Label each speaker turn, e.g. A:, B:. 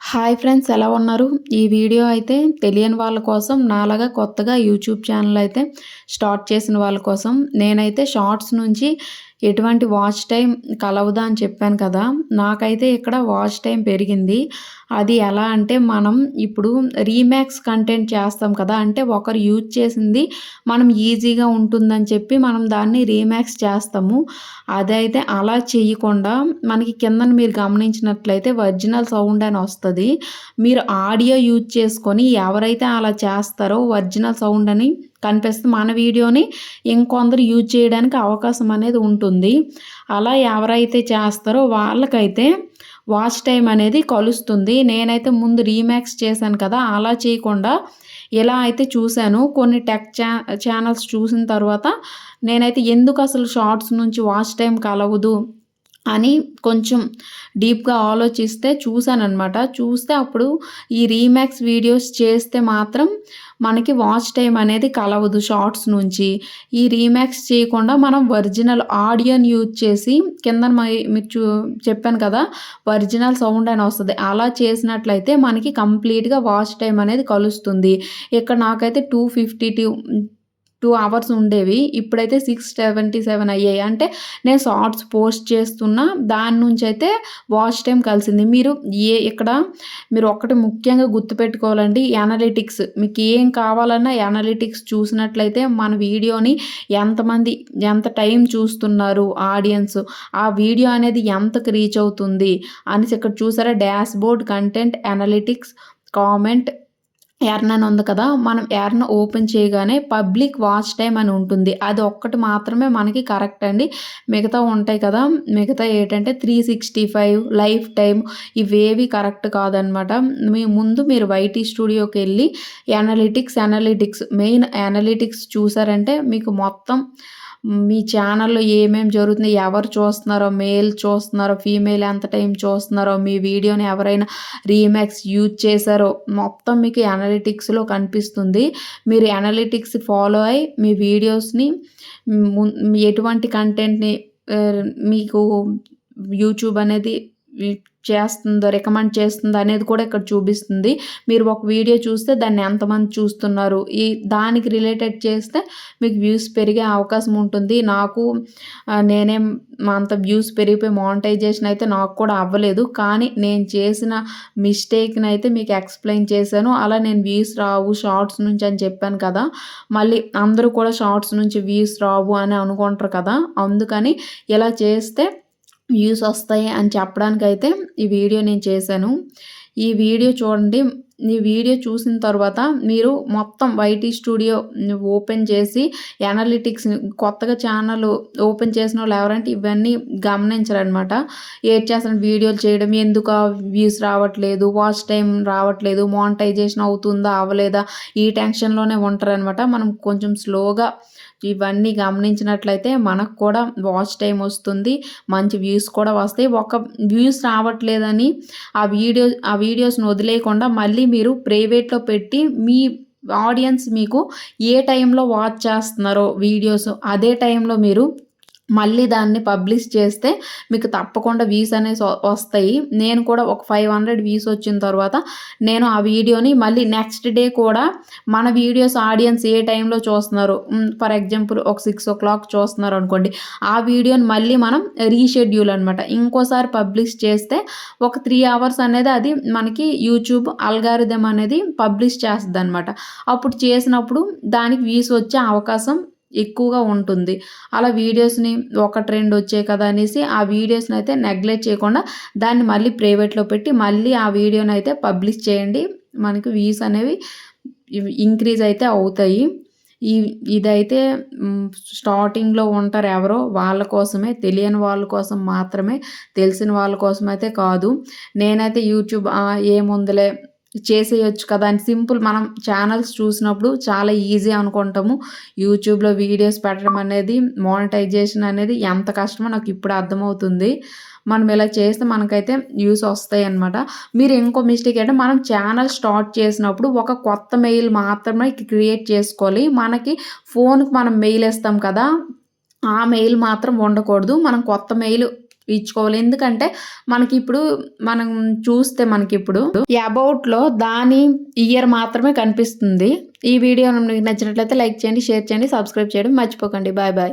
A: Hi friends ఎలా ఉన్నారు? ఈ వీడియో అయితే తెలియని వాళ్ళ కోసం నాలాగా కొత్తగా యూట్యూబ్ ఛానల్ అయితే స్టార్ట్ చేసిన వాళ్ళ కోసం. నేనైతే షార్ట్స్ నుంచి ఎటువంటి వాచ్ టైం కలవదా అని చెప్పాను కదా. నాకైతే ఇక్కడ వాచ్ టైం పెరిగింది. అది ఎలా అంటే మనం ఇప్పుడు రీమ్యాక్స్ కంటెంట్ చేస్తాం కదా అంటే ఒకరు యూజ్ చేసింది మనం ఈజీగా ఉంటుందని చెప్పి మనం దాన్ని రీమ్యాక్స్ చేస్తాము. అదైతే అలా చేయకుండా మనకి కిందన మీరు గమనించినట్లయితే ఒరిజినల్ సౌండ్ అని వస్తుంది. మీరు ఆడియో యూజ్ చేసుకొని ఎవరైతే అలా చేస్తారో ఒరిజినల్ సౌండ్ అని కనిపిస్తుంది మన వీడియోని ఇంకొందరు యూజ్ చేయడానికి అవకాశం అనేది ఉంటుంది. అలా ఎవరైతే చేస్తారో వాళ్ళకైతే వాచ్ టైం అనేది కలుస్తుంది. నేనైతే ముందు రీమ్యాక్స్ చేశాను కదా అలా చేయకుండా ఎలా అయితే చూశాను. కొన్ని టెక్ ఛా ఛానల్స్ చూసిన తర్వాత నేనైతే ఎందుకు అసలు షార్ట్స్ నుంచి వాచ్ టైం కలవదు అని కొంచెం డీప్గా ఆలోచిస్తే చూశానమాట చూస్తే అప్పుడు ఈ రీమ్యాక్స్ వీడియోస్ చేస్తే మాత్రం మనకి వాచ్ టైం అనేది కలవదు షార్ట్స్ నుంచి. ఈ రీమ్యాక్స్ చేయకుండా మనం ఒరిజినల్ ఆడియోని యూజ్ చేసి కింద మీరు చూ చెప్పాను కదా ఒరిజినల్ సౌండ్ అని వస్తుంది. అలా చేసినట్లయితే మనకి కంప్లీట్గా వాచ్ టైం అనేది కలుస్తుంది. ఇక్కడ నాకైతే two fifty two two hours ఉండేవి. ఇప్పుడైతే సిక్స్ సెవెంటీ సెవెన్ అయ్యాయి. అంటే నేను షార్ట్స్ పోస్ట్ చేస్తున్నా దాని నుంచి అయితే వాచ్ టైం కలిసింది. మీరు ఏ ఇక్కడ మీరు ఒక్కటి ముఖ్యంగా గుర్తుపెట్టుకోవాలండి ఎనలిటిక్స్ మీకు ఏం కావాలన్నా ఎనలిటిక్స్ చూసినట్లయితే మన వీడియోని ఎంతమంది ఎంత టైం చూస్తున్నారు ఆడియన్స్ ఆ వీడియో అనేది ఎంతకు రీచ్ అవుతుంది అనేసి ఇక్కడ చూసారా? Dashboard content analytics comment ఎర్నన్ అని ఉంది కదా మనం ఎర్న ఓపెన్ చేయగానే పబ్లిక్ వాచ్ టైం అని ఉంటుంది. అది ఒక్కటి మాత్రమే మనకి కరెక్ట్ అండి. మిగతా ఉంటాయి కదా మిగతా ఏంటంటే three sixty five lifetime ఇవేవి కరెక్ట్ కాదనమాట. మీ ముందు మీరు వైటీ స్టూడియోకి వెళ్ళి ఎనలిటిక్స్ ఎనలిటిక్స్ మెయిన్ ఎనలిటిక్స్ చూసారంటే మీకు మొత్తం మీ ఛానల్లో ఏమేమి జరుగుతుంది ఎవరు చూస్తున్నారో మేల్ చూస్తున్నారో ఫీమేల్ ఎంత టైం చూస్తున్నారో మీ వీడియోని ఎవరైనా రీమాక్స్ యూజ్ చేశారో మొత్తం మీకు అనలిటిక్స్లో కనిపిస్తుంది. మీరు అనలిటిక్స్ ఫాలో అయ్యి మీ వీడియోస్ని ఎటువంటి కంటెంట్ని మీకు యూట్యూబ్ అనేది చేస్తుందో రికమెండ్ చేస్తుందో అనేది కూడా ఇక్కడ చూపిస్తుంది. మీరు ఒక వీడియో చూస్తే దాన్ని ఎంతమంది చూస్తున్నారు? ఈ దానికి రిలేటెడ్ చేస్తే మీకు వ్యూస్ పెరిగే అవకాశం ఉంటుంది. నాకు నేనేం అంత వ్యూస్ పెరిగిపోయి మానిటైజేషన్ అయితే నాకు కూడా అవ్వలేదు. కానీ నేను చేసిన మిస్టేక్ని అయితే మీకు ఎక్స్ప్లెయిన్ చేశాను. అలా నేను వ్యూస్ రావు షార్ట్స్ నుంచి అని చెప్పాను కదా. మళ్ళీ అందరూ కూడా షార్ట్స్ నుంచి వ్యూస్ రావు అని అనుకుంటారు కదా. అందుకని ఇలా చేస్తే వ్యూస్ వస్తాయి అని చెప్పడానికైతే ఈ వీడియో నేను చేశాను. ఈ వీడియో చూడండి. ఈ వీడియో చూసిన తర్వాత మీరు మొత్తం వైటీ స్టూడియో ఓపెన్ చేసి ఎనాలిటిక్స్ కొత్తగా ఛానల్ ఓపెన్ చేసిన వాళ్ళు ఎవరంటే ఇవన్నీ గమనించారనమాట ఏడ్ చేసిన వీడియోలు చేయడం ఎందుకు? వ్యూస్ రావట్లేదు. వాచ్ టైం రావట్లేదు. మానిటైజేషన్ అవుతుందా? అవ్వలేదా? ఈ టెన్షన్లోనే ఉంటారనమాట మనం కొంచెం స్లోగా ఇవన్నీ గమనించినట్లయితే మనకు కూడా వాచ్ టైం వస్తుంది. మంచి వ్యూస్ కూడా వస్తాయి. ఒక వ్యూస్ రావట్లేదని ఆ వీడియో ఆ వీడియోస్ని వదిలేయకుండా మళ్ళీ మీరు ప్రైవేట్లో పెట్టి మీ ఆడియన్స్ మీకు ఏ టైంలో వాచ్ చేస్తున్నారో వీడియోస్ అదే టైంలో మీరు మళ్ళీ దాన్ని పబ్లిష్ చేస్తే మీకు తప్పకుండా వ్యూస్ అనేసి వస్తాయి. నేను కూడా ఒక ఫైవ్ హండ్రెడ్ వ్యూస్ వచ్చిన తర్వాత నేను ఆ వీడియోని మళ్ళీ నెక్స్ట్ డే కూడా మన వీడియోస్ ఆడియన్స్ ఏ టైంలో చూస్తున్నారు? ఫర్ ఎగ్జాంపుల్ ఒక సిక్స్ ఓ క్లాక్ చూస్తున్నారు అనుకోండి. ఆ వీడియోని మళ్ళీ మనం రీషెడ్యూల్ అనమాట ఇంకోసారి పబ్లిష్ చేస్తే ఒక త్రీ అవర్స్ అనేది అది మనకి యూట్యూబ్ అల్గారిథం అనేది పబ్లిష్ చేస్తుంది అనమాట అప్పుడు చేసినప్పుడు దానికి వ్యూస్ వచ్చే అవకాశం ఎక్కువగా ఉంటుంది. అలా వీడియోస్ని ఒక ట్రెండ్ వచ్చాయి కదా అనేసి ఆ వీడియోస్ని అయితే నెగ్లెక్ట్ చేయకుండా దాన్ని మళ్ళీ ప్రైవేట్లో పెట్టి మళ్ళీ ఆ వీడియోని అయితే పబ్లిష్ చేయండి. మనకి వ్యూస్ అనేవి ఇంక్రీజ్ అయితే అవుతాయి. ఈ ఇదైతే స్టార్టింగ్లో ఉంటారు ఎవరో వాళ్ళ కోసమే తెలియని వాళ్ళ కోసం మాత్రమే తెలిసిన వాళ్ళ కోసం అయితే కాదు. నేనైతే యూట్యూబ్ ఏముందిలే చేసేయచ్చు కదా. అని సింపుల్ మనం ఛానల్స్ చూసినప్పుడు చాలా ఈజీ అనుకుంటాము. యూట్యూబ్లో వీడియోస్ పెట్టడం అనేది మానిటైజేషన్ అనేది ఎంత కష్టమో నాకు ఇప్పుడు అర్థమవుతుంది. మనం ఇలా చేస్తే మనకైతే యూస్ వస్తాయి అనమాట మీరు ఇంకో మిస్టేక్ అంటే మనం ఛానల్ స్టార్ట్ చేసినప్పుడు ఒక కొత్త మెయిల్ మాత్రమే క్రియేట్ చేసుకోవాలి. మనకి ఫోన్కి మనం మెయిల్ ఇస్తాం కదా ఆ మెయిల్ మాత్రం ఉండకూడదు. మనం కొత్త మెయిల్ ఇచ్చుకోవాలి. ఎందుకంటే మనకి ఇప్పుడు మనం చూస్తే మనకి ఇప్పుడు అబౌట్లో దాని ఇయర్ మాత్రమే కనిపిస్తుంది. ఈ వీడియో మీకు నచ్చినట్లయితే లైక్ చేయండి షేర్ చేయండి సబ్స్క్రైబ్ చేయడం మర్చిపోకండి. Bye bye.